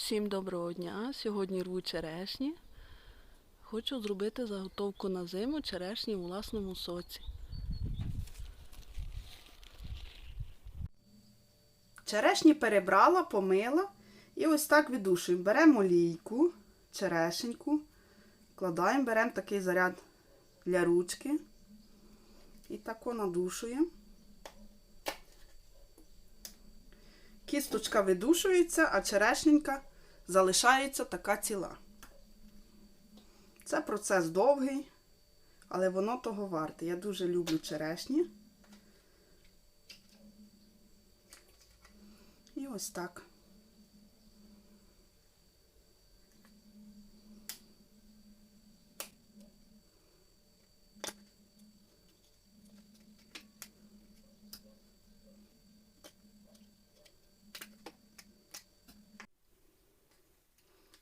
Всім доброго дня! Сьогодні рву черешні. Хочу зробити заготовку на зиму черешні у власному соці. Черешні перебрала, помила і ось так віддушуємо. Беремо олійку, черешеньку, вкладаємо, беремо такий заряд для ручки і тако надушуємо. Кісточка видушується, а черешенька залишається така ціла. Це процес довгий, але воно того варте. Я дуже люблю черешні. І ось так.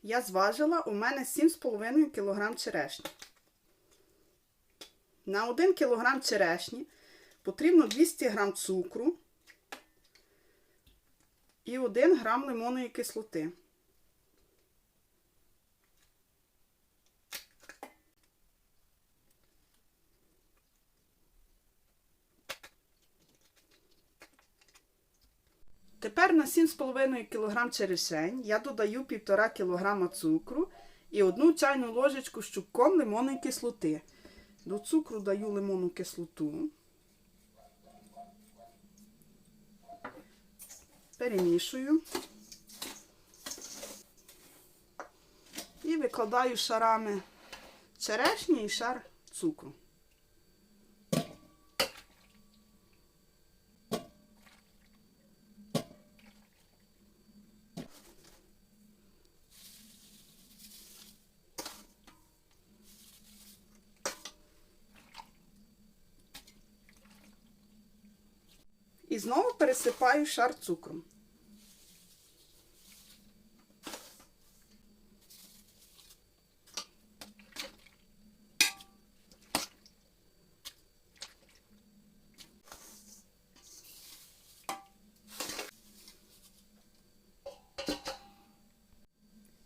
Я зважила, у мене 7,5 кг черешні. На 1 кг черешні потрібно 200 г цукру і 1 г лимонної кислоти. Тепер на 7,5 кг черешень я додаю 1,5 кг цукру і 1 чайну ложечку з чубком лимонної кислоти. До цукру даю лимонну кислоту. Перемішую. І викладаю шарами черешні і шар цукру. І знову пересипаю шар цукром.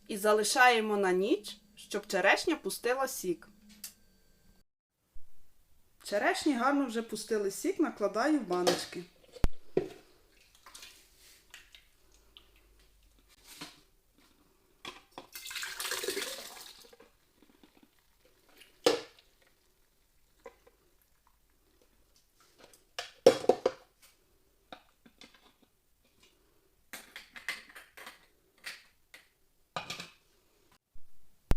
І залишаємо на ніч, щоб черешня пустила сік. Черешні гарно вже пустили сік, накладаю в баночки.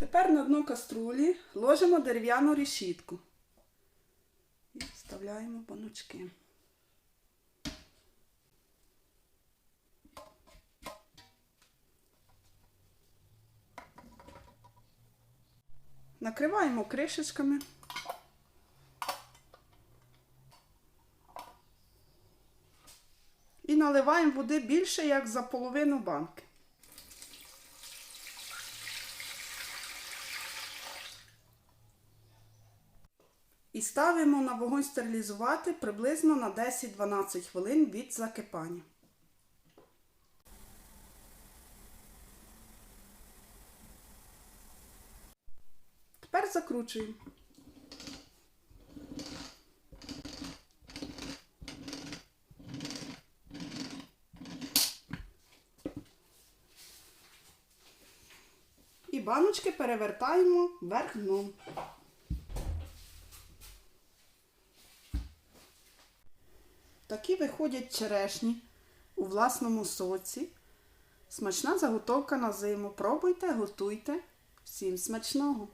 Тепер на дно каструлі ложимо дерев'яну решітку. І вставляємо баночки. Накриваємо кришечками. І наливаємо води більше, як за половину банки. І ставимо на вогонь стерилізувати приблизно на 10-12 хвилин від закипання. Тепер закручуємо. І баночки перевертаємо вверх дном. Такі виходять черешні у власному соці. Смачна заготовка на зиму. Пробуйте, готуйте. Всім смачного!